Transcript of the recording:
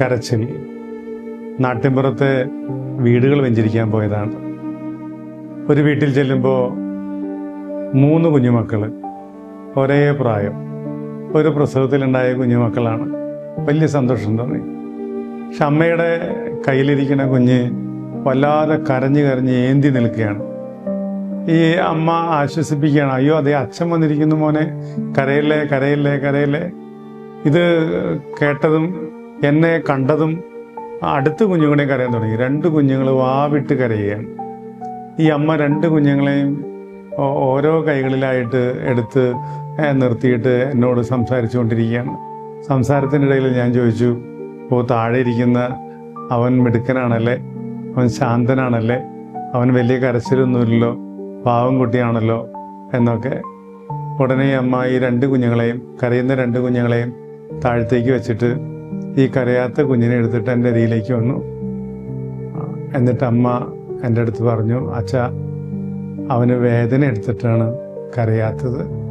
കരച്ചിൽ. നാട്ടിൻപുറത്തെ വീടുകൾ വെഞ്ചരിക്കാൻ പോയതാണ്. ഒരു വീട്ടിൽ ചെല്ലുമ്പോൾ മൂന്ന് കുഞ്ഞുമക്കൾ. ഒരേ പ്രായം. ഒരു പ്രസവത്തിലുണ്ടായ കുഞ്ഞുമക്കളാണ്. വലിയ സന്തോഷം തോന്നി. പക്ഷെ അമ്മയുടെ കയ്യിലിരിക്കുന്ന കുഞ്ഞ് വല്ലാതെ കരഞ്ഞ് കരഞ്ഞ് ഏന്തി നിൽക്കുകയാണ്. ഈ അമ്മ ആശ്വസിപ്പിക്കുകയാണ് അയ്യോ അതേ അച്ഛൻ വന്നിരിക്കുന്നു മോനെ. കരയില്ലേ കരയില്ലേ കരയില്ലേ. ഇത് കേട്ടതും എന്നെ കണ്ടതും അടുത്ത കുഞ്ഞുങ്ങളെയും കരയാൻ തുടങ്ങി. രണ്ട് കുഞ്ഞുങ്ങൾ വാവിട്ട് കരയുകയാണ്. ഈ അമ്മ രണ്ട് കുഞ്ഞുങ്ങളെയും ഓരോ കൈകളിലായിട്ട് എടുത്ത് നിർത്തിയിട്ട് എന്നോട് സംസാരിച്ചു കൊണ്ടിരിക്കുകയാണ് സംസാരത്തിനിടയിൽ ഞാൻ ചോദിച്ചു ഇപ്പോൾ താഴെ ഇരിക്കുന്ന അവൻ മിടുക്കനാണല്ലേ? അവൻ ശാന്തനാണല്ലേ? അവൻ വലിയ കരച്ചിലൊന്നുമില്ലല്ലോ? പാവം കുട്ടിയാണല്ലോ? എന്നൊക്കെ. ഉടനെ അമ്മ ഈ രണ്ട് കുഞ്ഞുങ്ങളെയും കരയുന്ന രണ്ട് കുഞ്ഞുങ്ങളെയും താഴത്തേക്ക് വെച്ചിട്ട് ഈ കരയാത്ത കുഞ്ഞിനെ എടുത്തിട്ട് എന്റെ അരിയിലേക്ക് വന്നു. എന്നിട്ട് അമ്മ എന്റെ അടുത്ത് പറഞ്ഞു അച്ഛ അവന് വേദന എടുത്തിട്ടാണ് കരയാത്തത്.